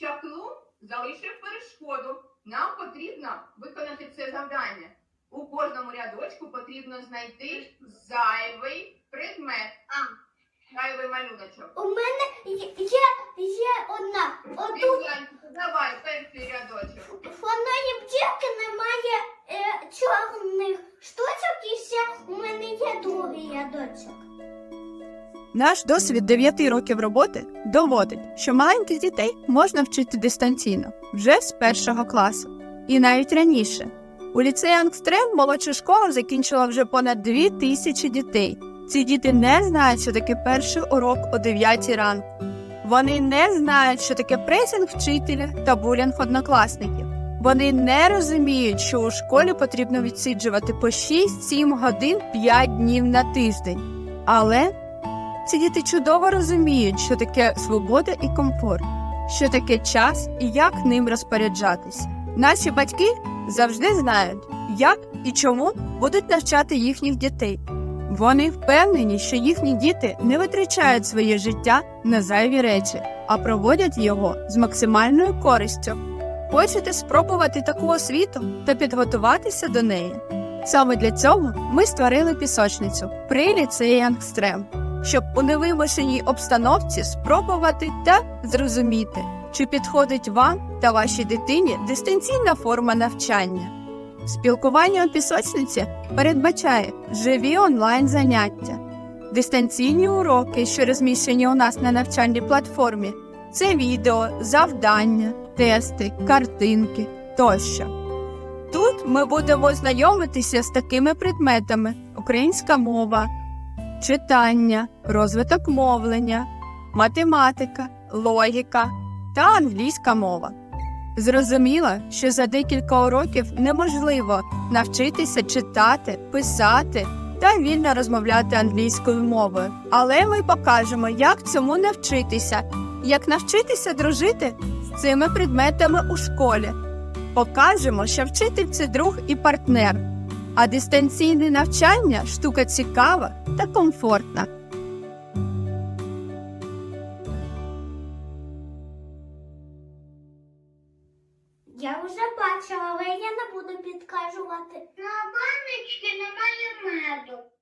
Чаклун залишив перешкоду. Нам потрібно виконати це завдання. У кожному рядочку потрібно знайти зайвий предмет. А. Зайвий малюночок. У мене є, є, одна. Отут Наш досвід 9 років роботи доводить, що маленьких дітей можна вчити дистанційно вже з першого класу, і навіть раніше. У ліцеї Ангстрем молодшу школу закінчила вже понад 2 тисячі дітей. Ці діти не знають, що таке перший урок о 9 ранку. Вони не знають, що таке пресінг вчителя та булінг однокласників. Вони не розуміють, що у школі потрібно відсиджувати по 6-7 годин 5 днів на тиждень. Але ці діти чудово розуміють, що таке свобода і комфорт, що таке час і як ним розпоряджатись. Наші батьки завжди знають, як і чому будуть навчати їхніх дітей. Вони впевнені, що їхні діти не витрачають своє життя на зайві речі, а проводять його з максимальною користю. Хочете спробувати таку освіту та підготуватися до неї? Саме для цього ми створили пісочницю при ліцеї Ангстрем щоб у невимушеній обстановці спробувати та зрозуміти, чи підходить вам та вашій дитині дистанційна форма навчання. Спілкування у пісочниці передбачає живі онлайн заняття, дистанційні уроки, що розміщені у нас на навчальній платформі, це відео, завдання, тести, картинки тощо. Тут ми будемо знайомитися з такими предметами: українська мова, читання, розвиток мовлення, математика, логіка та англійська мова. Зрозуміло, що за декілька уроків неможливо навчитися читати, писати та вільно розмовляти англійською мовою. Але ми покажемо, як цьому навчитися, як навчитися дружити з цими предметами у школі. Покажемо, що вчитель це друг і партнер, а дистанційне навчання штука цікава та комфортна. Я вже бачила, але я не буду підказувати. На баночці немає меду.